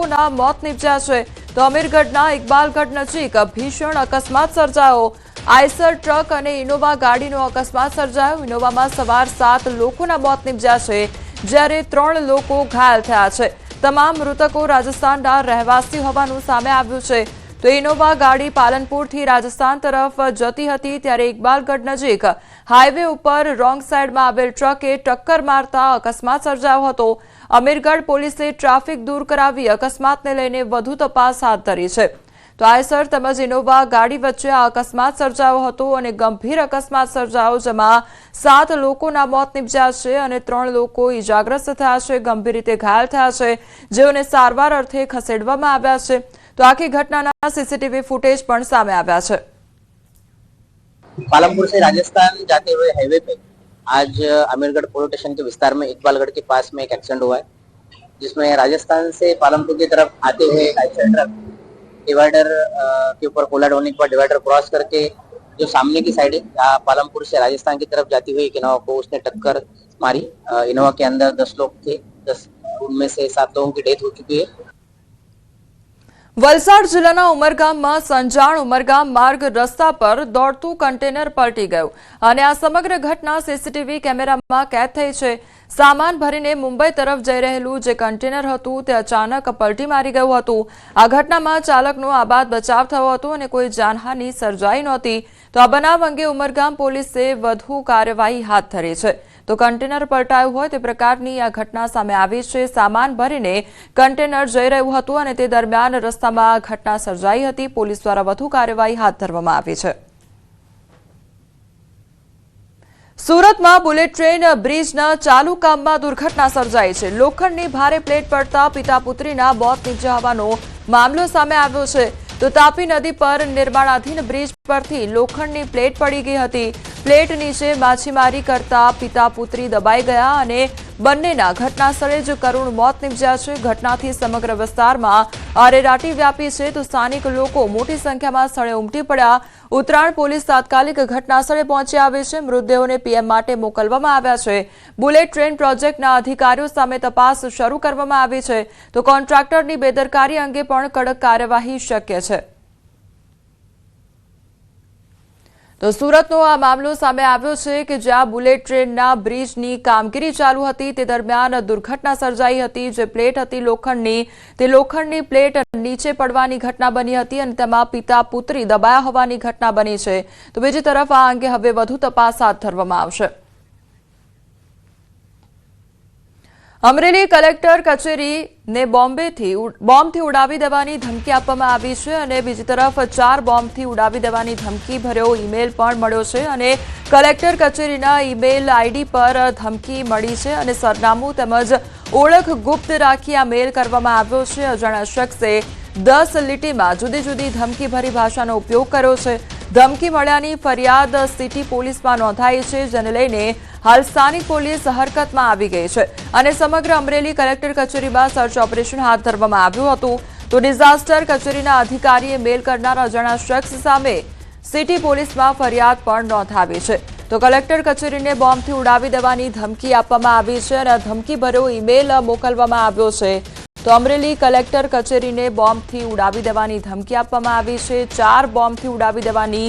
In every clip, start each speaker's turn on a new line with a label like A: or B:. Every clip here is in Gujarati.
A: લોકોના મોત નીપજ્યા છે. તો અમીરગઢના ઇકબાલગઢ નજીક ભીષણ અકસ્માત સર્જાયો. આઈસર ટ્રક અને ઇનોવા ગાડીનો અકસ્માત સર્જાયો. ઇનોવામાં સવાર સાત લોકોના મોત નીપજ્યા છે, જ્યારે ત્રણ લોકો ઘાયલ થયા છે. તમામ મૃતકો રાજસ્થાનના રહેવાસી હોવાનું સામે આવ્યું છે. તો ઇનોવા ગાડી પાલનપુરથી રાજસ્થાન તરફ જતી હતી, ત્યારે ઇકબાલગઢ નજીક હાઈવે ઉપર રોંગ સાઈડમાં આવેલ ટ્રકે ટક્કર મારતા અકસ્માત સર્જાયો હતો. અમીરગઢ પોલીસે ટ્રાફિક દૂર કરાવી અકસ્માતને લઈને વધુ તપાસ હાથ ધરી છે. તો આયસર તેમજ ઇનોવા ગાડી વચ્ચે આ અકસ્માત સર્જાયો હતો અને ગંભીર અકસ્માત સર્જાયો જેમાં સાત લોકોના મોત નિપજ્યા છે અને ત્રણ લોકો ઇજાગ્રસ્ત થયા છે, ગંભીર રીતે ઘાયલ થયા છે, જેઓને સારવાર અર્થે ખસેડવામાં આવ્યા છે. તો આખી ઘટનાના સીસીટીવી ફૂટેજ પણ સામે આવ્યા છે.
B: પાલમપુર સે રાજસ્થાન જાતે હાઈવે પે आज अमीरगढ़ पुलिस स्टेशन के विस्तार में इकबालगढ़ के पास में एक एक्सीडेंट हुआ है, जिसमें राजस्थान से पालमपुर की तरफ़ आते हुए ट्रक डिवाइडर के ऊपर कोलाड होने के बाद डिवाइडर क्रॉस करके जो सामने की साइड है पालमपुर से राजस्थान की तरफ़ जाती हुई एक इनोवा को उसने टक्कर मारी। इनोवा के अंदर दस लोग थे, दस, उनमें से सात लोगों की डेथ हो चुकी है।
A: વલસાડ જિલ્લાના ઉમરગામમાં સંજાણ ઉમરગામ માર્ગ રસ્તા પર દોડતું કન્ટેનર પલટી ગયું અને આ સમગ્ર ઘટના સીસીટીવી કેમેરામાં કેદ થઈ છે. સામાન ભરીને મુંબઈ તરફ જઈ રહેલું જે કન્ટેનર હતું, તે અચાનક પલટી મારી ગયું હતું. આ ઘટનામાં ચાલકનો આબાદ બચાવ થયો હતો અને કોઈ જાનહાની સર્જાઈ નહોતી. તો આ બનાવ અંગે ઉમરગામ પોલીસે વધુ કાર્યવાહી હાથ ધરી છે. તો કન્ટેનર પલટાયું હોય તે પ્રકારની આ ઘટના સામે આવી છે. સામાન ભરીને કન્ટેનર જઈ રહ્યું હતું અને તે દરમિયાન રસ્તામાં ઘટના સર્જાઈ હતી. પોલીસ દ્વારા વધુ કાર્યવાહી હાથ ધરવામાં આવી છે. સુરતમાં બુલેટ ટ્રેન બ્રિજના ચાલુ કામમાં દુર્ઘટના સર્જાઈ છે. લોખંડની ભારે પ્લેટ પડતા પિતા પુત્રીના મોત નીપજ્યા હોવાનો મામલો સામે આવ્યો છે. તો તાપી નદી પર નિર્માણાધીન બ્રિજ પરથી લોખંડની પ્લેટ પડી ગઈ હતી. પ્લેટ નીચે માછીમારી કરતા પિતા પુત્રી દબાઈ ગયા અને બંનેના ઘટનાસ્થળે જ કરુણ મોત નીપજ્યા છે. ઘટનાથી સમગ્ર વિસ્તારમાં અરેરાટી વ્યાપી છે તો સ્થાનિક લોકો મોટી સંખ્યામાં સ્થળે ઉમટી પડ્યા. ઉત્તરાયણ પોલીસ તાત્કાલિક ઘટનાસ્થળે પહોંચી આવી છે. મૃતદેહોને પીએમ માટે મોકલવામાં આવ્યા છે. બુલેટ ટ્રેન પ્રોજેક્ટના અધિકારીઓ સામે તપાસ શરૂ કરવામાં આવી છે. તો કોન્ટ્રાક્ટરની બેદરકારી અંગે પણ કડક કાર્યવાહી શક્ય છે. તો સુરતનો આ મામલો સામે આવ્યો છે કે જ્યાં બુલેટ ટ્રેનના બ્રિજની કામગીરી ચાલુ હતી. તે દરમિયાન દુર્ઘટના સર્જાઈ હતી. જે પ્લેટ હતી લોખંડની, તે લોખંડની પ્લેટ નીચે પડવાની ઘટના બની હતી અને તેમાં પિતા પુત્રી દબાયા હોવાની ઘટના બની છે. તો બીજી તરફ આ અંગે હવે વધુ તપાસ હાથ ધરવામાં આવશે. અમરેલી કલેક્ટર કચેરીને બોમ્બેથી બોમ્બથી ઉડાવી દેવાની ધમકી આપવામાં આવી છે અને બીજી તરફ ચાર બોમ્બથી ઉડાવી દેવાની ધમકી ભર્યો ઈમેલ પણ મળ્યો છે અને કલેક્ટર કચેરીના ઈમેલ આઈડી પર ધમકી મળી છે અને સરનામું તેમજ ઓળખ ગુપ્ત રાખી આ મેલ કરવામાં આવ્યો છે. અજાણ્યા શખ્સે દસ લીટીમાં જુદી જુદી ધમકીભરી ભાષાનો ઉપયોગ કર્યો છે. ધમકી મળ્યાની ફરિયાદ સિટી પોલીસમાં નોંધાઈ છે, જેને લઈને હાલ સ્થાનિક પોલીસ હરકતમાં આવી ગઈ છે અને સમગ્ર અમરેલી કલેક્ટર કચેરીમાં સર્ચ ઓપરેશન હાથ ધરવામાં આવ્યું હતું. તો ડિઝાસ્ટર કચેરીના અધિકારીએ મેલ કરનાર જણા શખ્સ સામે સિટી પોલીસમાં ફરિયાદ પણ નોંધાવી છે. તો કલેક્ટર કચેરીને બોમ્બથી ઉડાવી દેવાની ધમકી આપવામાં આવી છે અને ધમકીભર્યો ધમકી ઈમેલ મોકલવામાં આવ્યો છે. તો અમરેલી કલેક્ટર કચેરીને બોમ્બથી ઉડાવી દેવાની ધમકી આપવામાં આવી છે. ચાર બોમ્બથી ઉડાવી દેવાની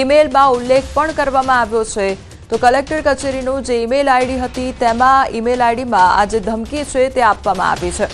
A: ઈમેલમાં ઉલ્લેખ પણ કરવામાં આવ્યો છે. તો કલેક્ટર કચેરીનું જે ઈમેલ આઈડી હતી તેમાં ઈમેલ આઈડીમાં આ જે ધમકી છે તે આપવામાં આવી છે.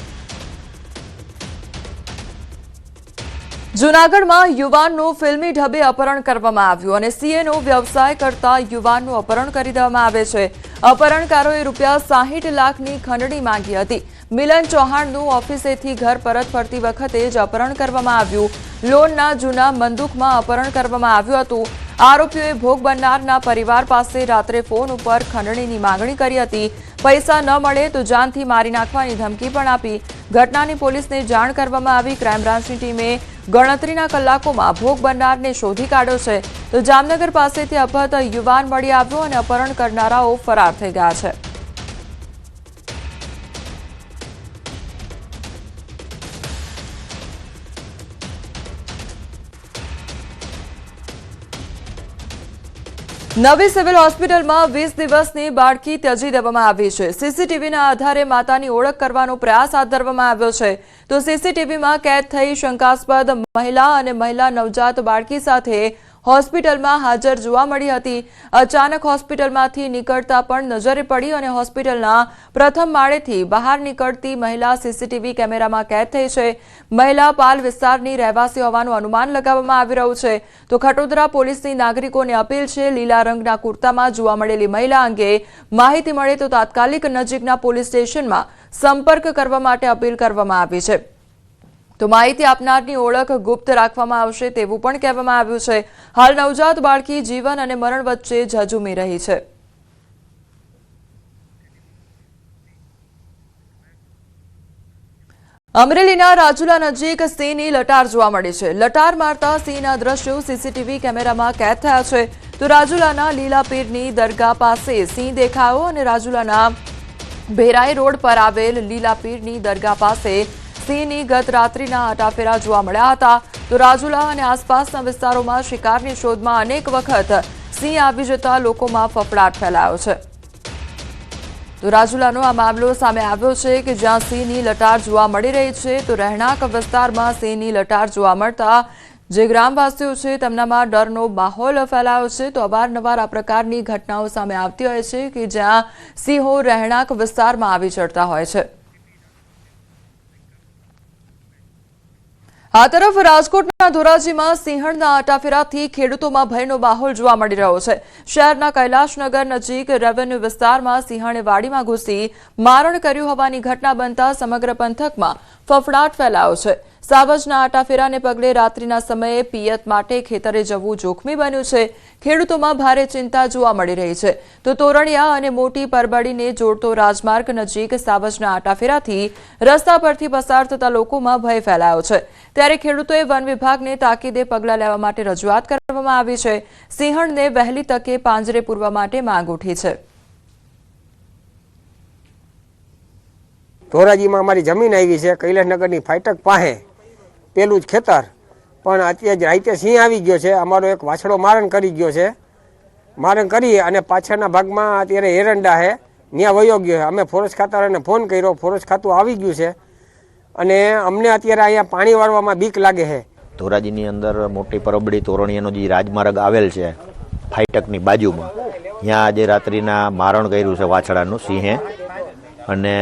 A: જૂનાગઢમાં યુવાનનું ફિલ્મી ઢબે અપહરણ કરવામાં આવ્યું અને સીએનો વ્યવસાય કરતા યુવાનનું અપહરણ કરી દેવામાં આવે છે. અપહરણકારોએ રૂપિયા સાહીઠ લાખની ખંડણી માંગી હતી. મિલન ચૌહાણનું ઓફિસેથી ઘર પરત ફરતી વખતે જ અપહરણ કરવામાં આવ્યું. લોનના જૂના બંદૂકમાં અપહરણ કરવામાં આવ્યું હતું. આરોપીઓએ ભોગ બનનારના પરિવાર પાસે રાત્રે ફોન ઉપર ખંડણીની માંગણી કરી હતી. પૈસા ન મળે તો જાનથી મારી નાખવાની ધમકી પણ આપી. ઘટનાની પોલીસને જાણ કરવામાં આવી. ક્રાઇમ બ્રાન્ચની ટીમે ગણતરીના કલાકોમાં ભોગ બનનારને શોધી કાઢ્યો છે. તો જામનગર પાસેથી અપહત યુવાન મળી આવ્યો અને અપહરણ કરનારાઓ ફરાર થઈ ગયા છે. નવી સિવિલ હોસ્પિટલમાં વીસ દિવસની બાળકી ત્યજી દેવામાં આવી છે. સીસીટીવીના આધારે માતાની ઓળખ કરવાનો પ્રયાસ હાથ ધરવામાં આવ્યો છે. તો સીસીટીવીમાં કેદ થઈ શંકાસ્પદ મહિલા અને મહિલા નવજાત બાળકી સાથે હોસ્પિટલમાં હાજર જોવા મળી હતી. અચાનક હોસ્પિટલમાંથી નીકળતા પણ નજરે પડી અને હોસ્પિટલના પ્રથમ માળેથી બહાર નીકળતી મહિલા સીસીટીવી કેમેરામાં કેદ થઈ છે. મહિલા પાલ વિસ્તારની રહેવાસી હોવાનું અનુમાન લગાવવામાં આવી રહ્યું છે. તો ખટોદરા પોલીસની નાગરિકોને અપીલ છે, લીલા રંગના કુર્તામાં જોવા મળેલી મહિલા અંગે માહિતી મળે તો તાત્કાલિક નજીકના પોલીસ સ્ટેશનમાં સંપર્ક કરવા માટે અપીલ કરવામાં આવી છે. તો માહિતી આપનારની ઓળખ ગુપ્ત રાખવામાં આવશે તેવું પણ કહેવામાં આવ્યું છે. હાલ નવજાત બાળકી જીવન અને મરણ વચ્ચે ઝઝુમી રહી છે. અમરેલીના રાજુલા નજીક સિંહની લટાર જોવા મળી છે. લટાર મારતા સિંહના દ્રશ્યો સીસીટીવી કેમેરામાં કેદ થયા છે. તો રાજુલાના લીલાપીરની દરગાહ પાસે સિંહ દેખાયો અને રાજુલાના ભેરાઈ રોડ પર આવેલ લીલાપીરની દરગાહ પાસે સિંહની ગત રાત્રિના આટાફેરા જોવા મળ્યા હતા. તો રાજુલા અને આસપાસના વિસ્તારોમાં શિકારની શોધમાં અનેક વખત સિંહ આવી જતા લોકોમાં ફફડાટ ફેલાયો છે. તો રાજુલાનો આ મામલો સામે આવ્યો છે કે જ્યાં સિંહની લટાર જોવા મળી રહી છે, તો રહેણાંક વિસ્તારમાં સિંહની લટાર જોવા મળતા જે ગ્રામવાસીઓ છે, તેમનામાં ડરનો માહોલ ફેલાયો છે. તો અવારનવાર આ પ્રકારની ઘટનાઓ સામે આવતી હોય છે કે જ્યાં સિંહો રહેણાંક વિસ્તારમાં આવી ચડતા હોય છે. આ તરફ રાજકોટના ધોરાજીમાં સિંહણના આટાફેરાથી ખેડૂતોમાં ભયનો માહોલ જોવા મળી રહ્યો છે. શહેરના કૈલાશનગર નજીક રેવન્યુ વિસ્તારમાં સિંહણે વાડીમાં ઘૂસી મારણ કર્યું હોવાની ઘટના બનતા સમગ્ર પંથકમાં ફફડાટ ફેલાયો છે. સાવજના આટાફેરાને પગલે રાત્રિના સમયે પિયત માટે ખેતરે જવું જોખમી બન્યું છે. ખેડૂતોમાં ભારે ચિંતા જોવા મળી રહી છે. તો તોરણિયા અને મોટી પરબડીને જોડતો રાજમાર્ગ નજીક સાવજના આટાફેરાથી રસ્તા પરથી પસાર થતા લોકોમાં ભય ફેલાયો છે. ત્યારે ખેડૂતોએ વન વિભાગને તાકીદે પગલાં લેવા માટે રજૂઆત કરવામાં આવી છે. સિંહણને વહેલી તકે પાંજરે પૂરવા માટે માંગ ઉઠી છે.
C: ધોરાજીમાં અમારી જમીન આવી છે. કૈલાસનગરની ફાટક પાસે પેલું જ ખેતર. પણ અત્યારે રાઈતે સિંહ આવી ગયો છે. અમારો એક વાછડો મારણ કરી ગયો છે. મારણ કરી અને પાછળના ભાગમાં અત્યારે એરંડા છે. ત્યાં વયો ગયો છે. અમે ફોરેસ્ટ ખાતાને ફોન કર્યો. ફોરેસ્ટ ખાતું આવી ગયું છે. અને અમને અત્યારે અહીંયા પાણી વાળવામાં બીક લાગે છે.
D: ધોરાજીની અંદર મોટી પરબડી તોરણીયાનો જે રાજમાર્ગ આવેલ છે ફાઈટકની બાજુમાં, ત્યાં આજે રાત્રિના મારણ કર્યું છે વાછડાનું સિંહે. અને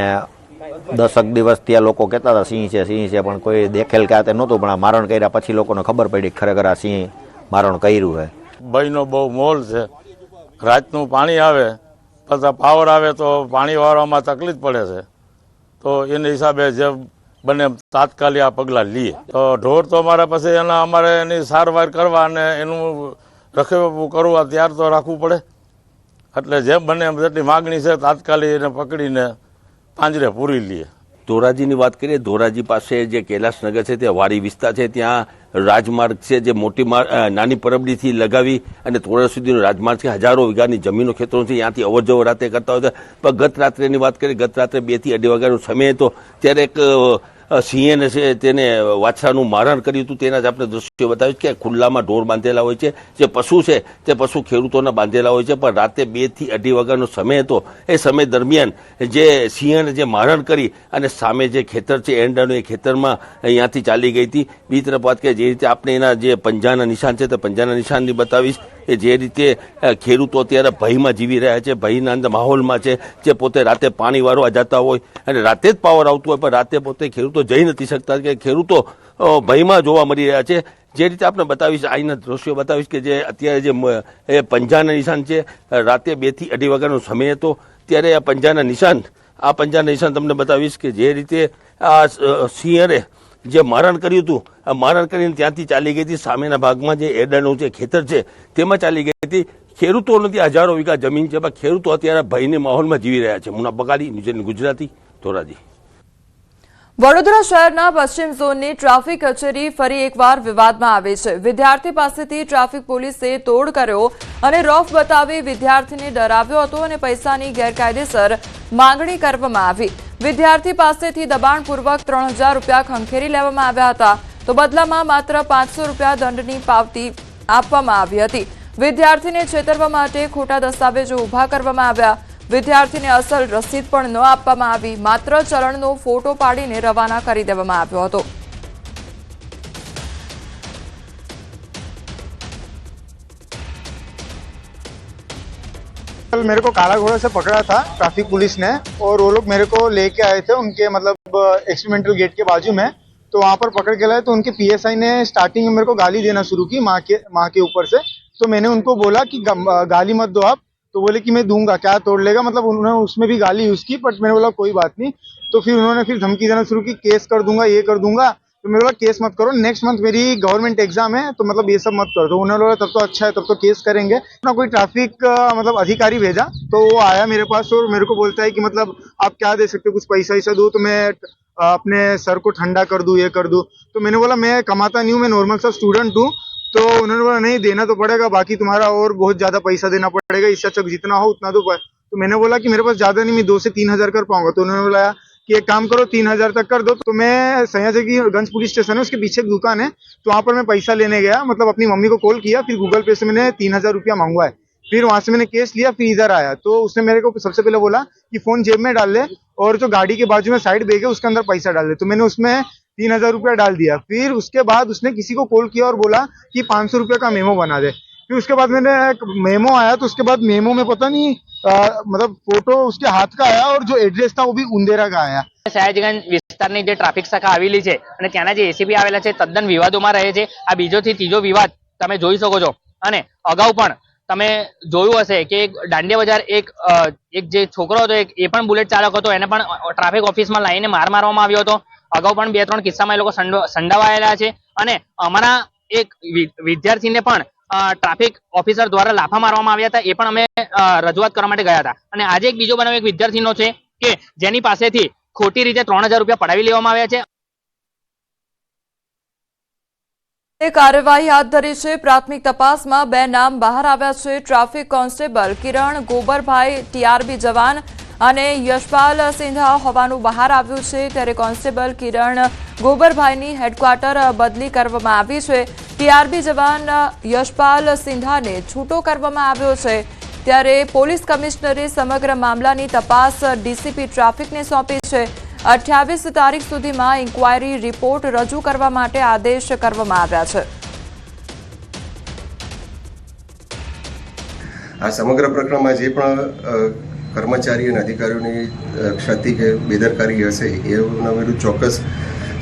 D: દસક દિવસ ત્યાં લોકો કહેતા હતા, સિંહ છે સિંહ છે, પણ કોઈ દેખેલ કે આ તે નહોતું, પણ આ મારણ કર્યા પછી લોકોને ખબર પડી ખરેખર આ સિંહ મારણ કર્યું છે.
E: ભાઈનો બહુ મોલ છે. રાતનું પાણી આવે, પછી પાવર આવે તો પાણી વાળવામાં તકલીફ પડે છે. તો એને હિસાબે જે બને તાત્કાલિક આ પગલાં લઈએ તો ઢોર તો અમારે પછી એના અમારે એની સારવાર કરવા અને એનું રખેવું કરવા, ત્યાર તો રાખવું પડે. એટલે જેમ બને એમ જેટલી માગણી છે, તાત્કાલિક એને પકડીને પાંજરે પૂરી લઈએ
F: ધોરાજીની વાત કરીએ, ધોરાજી પાસે જે કૈલાસનગર છે, તે વાડી વિસ્તાર છે, ત્યાં રાજમાર્ગ છે, જે મોટી નાની પરબડીથી લગાવી અને થોડા સુધીનો રાજમાર્ગ છે. હજારો વીઘાની જમીનો ખેતરો છે, ત્યાંથી અવર જવર રાતે કરતા હોય છે. પણ ગત રાત્રેની વાત કરીએ, ગત રાત્રે બેથી અઢી વાગ્યાનો સમય હતો, ત્યારે એક અ, સિંહે છે તેને વાછરાનું મારણ કર્યું હતું તેના જ આપણે દ્રશ્યો બતાવ્યું કે ખુલ્લામાં ઢોર બાંધેલા હોય છે જે પશુ છે તે પશુ ખેડૂતોના બાંધેલા હોય છે પણ રાતે બેથી અઢી વાગ્યાનો સમય હતો. એ સમય દરમિયાન જે સિંહને જે મારણ કરી અને સામે જે ખેતર છે એરંડાનું એ ખેતરમાં અહીંયાથી ચાલી ગઈ હતી. બીજી તરફ વાત કે જે રીતે આપણે એના જે પંજાના નિશાન છે તે પંજાના નિશાનની બતાવીશ કે જે રીતે ખેડૂતો અત્યારે ભયમાં જીવી રહ્યા છે ભયના અંદર માહોલમાં છે જે પોતે રાતે પાણી વારવા જતા હોય. અને રાતે જ પાવર આવતું હોય પણ રાતે પોતે ખેડૂતો જઈ નથી શકતા કે ખેડૂતો ભયમાં જોવા મળી રહ્યા છે. જે રીતે આપણે બતાવીશ, આઈના દ્રશ્યો બતાવીશ કે જે અત્યારે જે પંજાના નિશાન છે. રાતે બેથી અઢી વાગ્યાનો સમય હતો. ત્યારે આ પંજાના નિશાન, આ પંજાના નિશાન તમને બતાવીશ કે જે રીતે આ સિંહરે જે મારણ કર્યું હતું, આ મારણ કરીને ત્યાંથી ચાલી ગઈ હતી. સામેના ભાગમાં જે એડાનું જે ખેતર છે, તેમાં ચાલી ગઈ હતી. ખેડૂતો નથી, હજારો વીઘા જમીન છે, પણ ખેડૂતો અત્યારે ભયની માહોલમાં જીવી રહ્યા છે. મુના બગાડી ન્યૂઝ ગુજરાતી, ધોરાજી.
A: વડોદરા શહેરના પશ્ચિમ ઝોનની ટ્રાફિક કચેરી ફરી એકવાર વિવાદમાં આવી છે. વિદ્યાર્થી પાસેથી ટ્રાફિક પોલીસે તોડ કર્યો અને રોફ બતાવી વિદ્યાર્થીને ડરાવ્યો હતો અને પૈસાની ગેરકાયદેસર માંગણી કરવામાં આવી. વિદ્યાર્થી પાસેથી દબાણપૂર્વક ત્રણ હજાર રૂપિયા ખંખેરી લેવામાં આવ્યા હતા. તો બદલામાં માત્ર પાંચસો રૂપિયા દંડની પાવતી આપવામાં આવી હતી. વિદ્યાર્થીને છેતરવા માટે ખોટા દસ્તાવેજો ઊભા કરવામાં આવ્યા. વિદ્યાર્થીને અસલ રસીદ પણ ન આપવામાં આવી માત્ર ચલણનો ફોટો પાડીને રવાના કરી દેવામાં આવ્યો હતો
G: कल मेरे को काला घोड़ा से पकड़ा था ट्रैफिक पुलिस ने और वो लोग मेरे को लेके आए थे उनके मतलब एक्सपेरिमेंटल गेट के बाजू में तो वहां पर पकड़ के लाए तो उनके पीएसआई ने स्टार्टिंग में मेरे को गाली देना शुरू की माँ के माँ के ऊपर से तो मैंने उनको बोला कि गम- गाली मत दो आप तो बोले कि मैं दूँगा, क्या तोड़ लेगा? मतलब उन्होंने उसमें भी गाली यूज़ की बट मैंने बोला, कोई बात नहीं। तो फिर उन्होंने फिर धमकी देना शुरू की, केस कर दूँगा, ये कर दूँगा। तो मैंने बोला, केस मत करो नेक्स्ट मंथ मेरी गवर्नमेंट एग्ज़ाम है तो मतलब ये सब मत करो। तो उन्होंने बोला, तब तो अच्छा है, तब तो केस करेंगे। ना कोई ट्रैफ़िक मतलब अधिकारी भेजा तो वो आया मेरे पास और मेरे को बोलता है कि मतलब आप क्या दे सकते हो, कुछ पैसा वैसा दो तो मैं अपने सर को ठंडा कर दूँ, ये कर दूँ। तो मैंने बोला, मैं कमाता नहीं हूँ, मैं नॉर्मल सा स्टूडेंट हूँ। तो उन्होंने बोला, नहीं, देना तो पड़ेगा, बाकी तुम्हारा और बहुत ज़्यादा पैसा देना पड़ेगा, इससे अच्छा जितना हो उतना दो तो मैंने बोला कि मेरे पास ज़्यादा नहीं, मैं दो से तीन हज़ार कर पाऊँगा। तो उन्होंने बोला कि एक काम करो, तीन हज़ार तक कर दो। तो मैं सयाजी की गंज पुलिस स्टेशन है, उसके पीछे एक दुकान है तो वहाँ पर मैं पैसा लेने गया मतलब अपनी मम्मी को कॉल किया, फिर गूगल पे से मैंने तीन हज़ार रुपया मांगवा है फिर वहाँ से मैंने केस लिया, फिर इधर आया। तो उसने मेरे को सबसे पहले बोला कि फ़ोन जेब में डाल ले और जो गाड़ी के बाजू में साइड बैग है, उसके अंदर पैसा डाल दे। तो मैंने उसमें तीन हजार रुपया डाल दिया फिर उसके बाद उसने किसी को कॉल किया और बोला कि पाँच सौ रुपये का मेमो बना दे फिर उसके बाद मैंने एक मेमो आया तो उसके बाद मेमो में पता नहीं अ, मतलब फोटो उसके हाथ का आया और जो एड्रेस था वो भी उंदेरा का आया
H: સયાજગંજ વિસ્તારની જે ટ્રાફિક શાખા આવેલી છે અને ત્યાંના જે એસીપી આવેલા છે તદ્દન વિવાદોમાં રહે છે આ બીજોથી ત્રીજો વિવાદ તમે જોઈ શકો છો અને અગાઉ પણ તમે જોયું હશે કે એક દાંડિયા બજાર એક એક જે છોકરો હતો, એક એ પણ બુલેટ ચાલક હતો, એને પણ ટ્રાફિક ઓફિસમાં લાવીને માર મારવામાં આવ્યો હતો. અગાઉ પણ બે ત્રણ કિસ્સામાં એ લોકો સંડો- સંડાવાયેલા છે અને અમારા એક વિદ્યાર્થીને પણ ટ્રાફિક ઓફિસર દ્વારા લાફા મારવામાં આવ્યા હતા. એ પણ અમે રજૂઆત કરવા માટે ગયા હતા. અને આજે એક બીજો બનાવ એક વિદ્યાર્થીનો છે કે જેની પાસેથી ખોટી રીતે ત્રણ રૂપિયા પડાવી લેવામાં આવ્યા છે
A: તે કાર્યવાહી હાથ ધરી છે. પ્રાથમિક તપાસમાં બે નામ બહાર આવ્યા છે. Traffic constable Kiran Gobarbhai, TRB જવાન અને યશપાલ સિંધા હોવાનું બહાર આવ્યું છે. ત્યારે કોન્સ્ટેબલ કિરણ ગોબરભાઈની હેડક્વાર્ટર બદલી કરવામાં આવી છે. ટીઆરબી જવાન યશપાલ સિંધાને છૂટો કરવામાં આવ્યો છે. ત્યારે પોલીસ કમિશનરે સમગ્ર મામલાની તપાસ ડીસીપી ટ્રાફિકને સોંપી છે. અઠ્યાવીસ તારીખ સુધીમાં ઇન્કવાયરી રિપોર્ટ રજૂ કરવા માટે આદેશ કરવામાં આવ્યા છે.
I: આ સમગ્ર પ્રકરણમાં જે પણ કર્મચારી અને અધિકારીઓની ક્ષતિ કે બેદરકારી હશે એના વિરુદ્ધ ચોક્કસ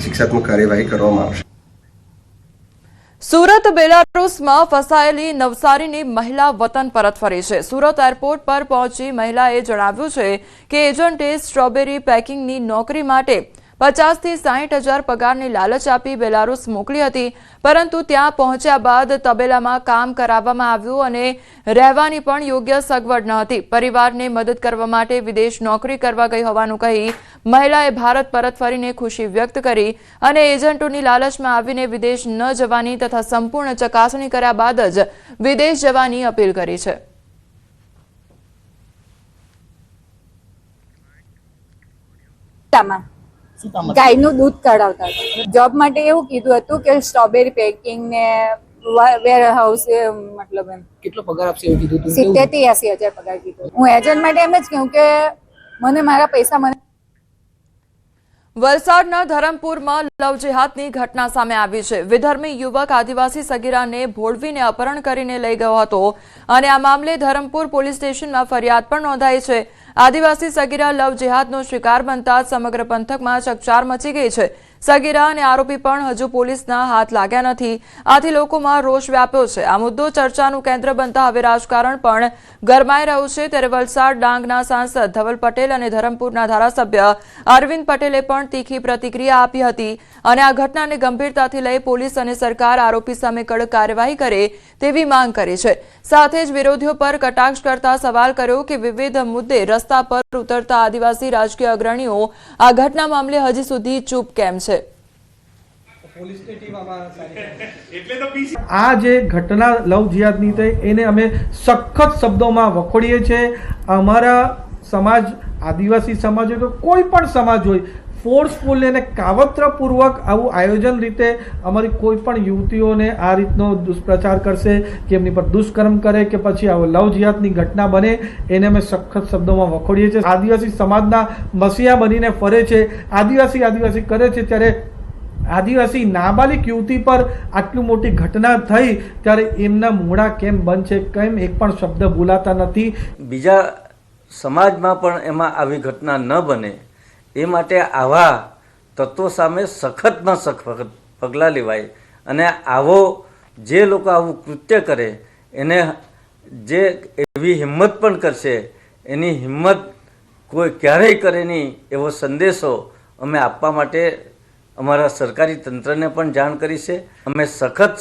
I: શિક્ષાત્મક કાર્યવાહી કરવામાં આવશે.
A: સુરત બેલારૂસમાં ફસાયેલી નવસારીની મહિલા વતન પરત ફરી છે. સુરત એરપોર્ટ પર પહોંચી મહિલાએ જણાવ્યું છે કે એજન્ટે સ્ટ્રોબેરી પેકિંગની નોકરી માટે પચાસથી સાહીઠ હજાર પગારની લાલચ આપી બેલારુસ મોકલી હતી, પરંતુ ત્યાં પહોંચ્યા બાદ તબેલામાં કામ કરાવવામાં આવ્યું અને રહેવાની પણ યોગ્ય સગવડ ન હતી. પરિવારને મદદ કરવા માટે વિદેશ નોકરી કરવા ગઈ હોવાનું કહી મહિલાએ ભારત પરત ફરીને ખુશી વ્યક્ત કરી અને એજન્ટોની લાલચમાં આવીને વિદેશ ન જવાની તથા સંપૂર્ણ ચકાસણી કર્યા બાદ જ વિદેશ જવાની અપીલ કરી છે.
J: સીતામાં ગાયનું દૂધ કઢાવતા હતા. જોબ માટે એવું કીધું હતું કે સ્ટ્રોબેરી પેકિંગ ને વેર હાઉસ મતલબ એમ.
K: કેટલો પગાર આપશે એવું કીધું
J: સિત્તેરથી એસી હજાર પગાર કીધો. હું એજન્ટ માટે એમ જ કહ્યું કે મને મારા પૈસા મને
A: વલસાડના ધરમપુરમાં લવ જેહાદની ઘટના સામે આવી છે. વિધર્મી યુવક આદિવાસી સગીરાને ભોળવીને અપહરણ કરીને લઈ ગયો હતો. અને આ મામલે ધરમપુર પોલીસ સ્ટેશનમાં ફરિયાદ પણ નોંધાઈ છે. આદિવાસી સગીરા લવ જેહાદનો શિકાર બનતા સમગ્ર પંથકમાં ચકચાર મચી ગઈ છે. સગીરા અને આરોપી પણ હજુ પોલીસના હાથ લાગ્યા નથી. આથી લોકોમાં રોષ વ્યાપ્યો છે. આ મુદ્દો ચર્ચાનું કેન્દ્ર બનતા હવે રાજકારણ પણ ગરમાઈ રહ્યું છે. ત્યારે વલસાડ ડાંગના સાંસદ ધવલ પટેલ અને ધરમપુરના ધારાસભ્ય અરવિંદ પટેલે પણ તીખી પ્રતિક્રિયા આપી હતી અને આ ઘટનાને ગંભીરતાથી લઈ પોલીસ અને સરકાર આરોપી સામે કડક કાર્યવાહી કરે તેવી માંગ કરી છે. સાથે જ વિરોધીઓ પર કટાક્ષ કરતા સવાલ કર્યો કે વિવિધ મુદ્દે રસ્તા પર ઉતરતા આદિવાસી રાજકીય અગ્રણીઓ આ ઘટના મામલે હજી સુધી ચૂપ કેમ છે?
L: આ જે ઘટના લવ જિયાદની થઈ એને અમે સખત શબ્દોમાં વખોડીએ છીએ. અમારા સમાજ આદિવાસી સમાજ હોય કે કોઈ પણ સમાજ હોય ફોર્સફુલ અને કાવત્રપૂર્વક આવું આયોજન રીતે અમારી કોઈ પણ યુવતીઓને આ રીતનો દુષ્પ્રચાર કરશે કે એમની પર દુષ્કર્મ કરે કે પછી આવો લવ જિહાદની ઘટના બને, એને અમે સખત શબ્દોમાં વખોડીએ છીએ. આદિવાસી સમાજના મસીહા બનીને ફરે છે, આદિવાસી આદિવાસી કરે છે, ત્યારે આદિવાસી નાબાલિક યુવતી પર આટલી મોટી ઘટના થઈ, ત્યારે એમના મૂળા કેમ બંધ છે, કેમ એક પણ શબ્દ બોલાતા નથી?
K: બીજા સમાજમાં પણ એમાં આવી ઘટના ન બને. એ માટે આવા તત્વો સામે સખતમાં સખત પગલાં લેવાય. અને આવો જે લોકો આવું કૃત્ય કરે, એને જે એવી હિંમત પણ કરશે, એની હિંમત કોઈ ક્યારેય કરે નહીં એવો સંદેશો અમે આપવા માટે અમારા સરકારી તંત્રને પણ જાણ કરી છે. અમે સખત